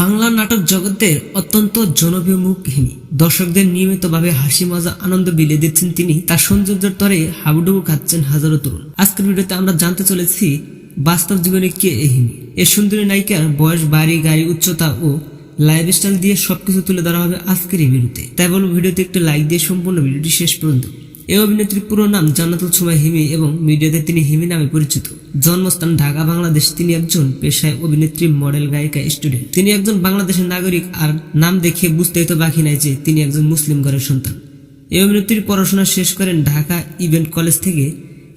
বাংলা নাটক জগতের অত্যন্ত জনপ্রিয় মুখ দর্শকদের নিয়মিতভাবে হাসি, মজা, আনন্দ বিলিয়ে দিচ্ছেন তিনি। তার সৌন্দর্যের তরে হাবুডুবু খাচ্ছেন হাজারো তরুণ। আজকের ভিডিওতে আমরা জানতে চলেছি বাস্তব জীবনে কে এই হিমি এ সুন্দরী নায়িকার বয়স, বাড়ি, গাড়ি, উচ্চতা ও লাইফস্টাইল দিয়ে সবকিছু তুলে ধরা হবে আজকের এই ভিডিওতে। তাই বলব, ভিডিওতে একটু লাইক দিয়ে সম্পূর্ণ ভিডিওটি শেষ পর্যন্ত এই অভিনেত্রীর পুরো নাম জান্নাতুল সুমাই হিমি এবং মিডিয়াতে তিনি হিমি নামে পরিচিত। জন্মস্থান ঢাকা, বাংলাদেশ। তিনি একজন পেশায় অভিনেত্রী, মডেল, গায়িকা, স্টুডেন্ট। তিনি একজন বাংলাদেশের নাগরিক আর নাম দেখে বুঝতেই তো বাকি নাই যে তিনি একজন মুসলিম ঘরের সন্তান। এই অভিনেত্রীর পড়াশোনা শেষ করেন ঢাকা ইভেন্ট কলেজ থেকে,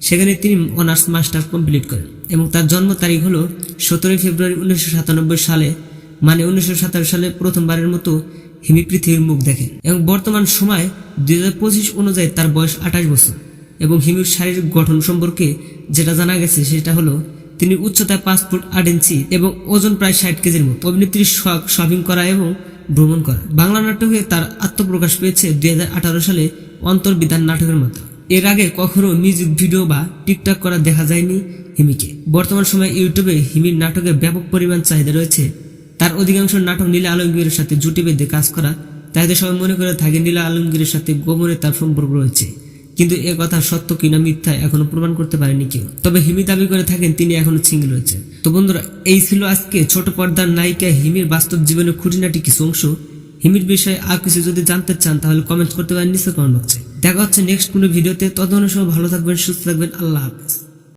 সেখানে তিনি অনার্স মাস্টার কমপ্লিট করেন এবং তার জন্ম তারিখ হলো সতেরোই ফেব্রুয়ারি উনিশশো সাতানব্বই সালে মানে উনিশশো সাতাশ সালে প্রথমবারের মতো হিমি পৃথিবীর মুখ দেখেন এবং বর্তমান সময় দু হাজার পঁচিশ অনুযায়ী তার বয়স আঠাশ বছর এবং হিমির শারীরিক গঠন সম্পর্কে যেটা জানা গেছে সেটা হলো, তিনি উচ্চতায় পাঁচ ফুট আট ইঞ্চি এবং ওজন প্রায় ষাট কেজির মতো। অভিনেত্রীর শখ শপিং করা এবং ভ্রমণ করা। বাংলা নাটকে তার আত্মপ্রকাশ পেয়েছে দুই হাজার আঠারো সালে অন্তর্বিধান নাটকের মতো এর আগে কখনো মিউজিক ভিডিও বা টিকটক করা দেখা যায়নি হিমিকে। বর্তমান সময়ে ইউটিউবে হিমির নাটকে ব্যাপক পরিমাণ চাহিদা রয়েছে তার অধিকাংশ নাটক নীলা আলমগীরের সাথে জুটি বেঁধে কাজ করা, তাই তো সবাই মনে করে থাকে নীলা আলমগীরের সাথে গোমরে তার সম্পর্ক রয়েছে। কিন্তু এ কথা সত্য কিনা মিথ্যা এখনও প্রমাণ করতে পারেনি কেউ। তবে হিমি দাবি করে থাকেন তিনি এখনও সিঙ্গেল রয়েছেন তো বন্ধুরা, এই ছিল আজকে ছোট পর্দার নায়িকা হিমির বাস্তব জীবনের খুঁটিনাটি কিছু অংশ। হিমির বিষয়ে আর কিছু যদি জানতে চান, তাহলে কমেন্ট করতে পারেন নিচে কমেন্ট বক্সে দেখা হচ্ছে নেক্সট কোনো ভিডিওতে। ততক্ষণ সময় ভালো থাকবেন, সুস্থ থাকবেন, আল্লাহ হাফেজ।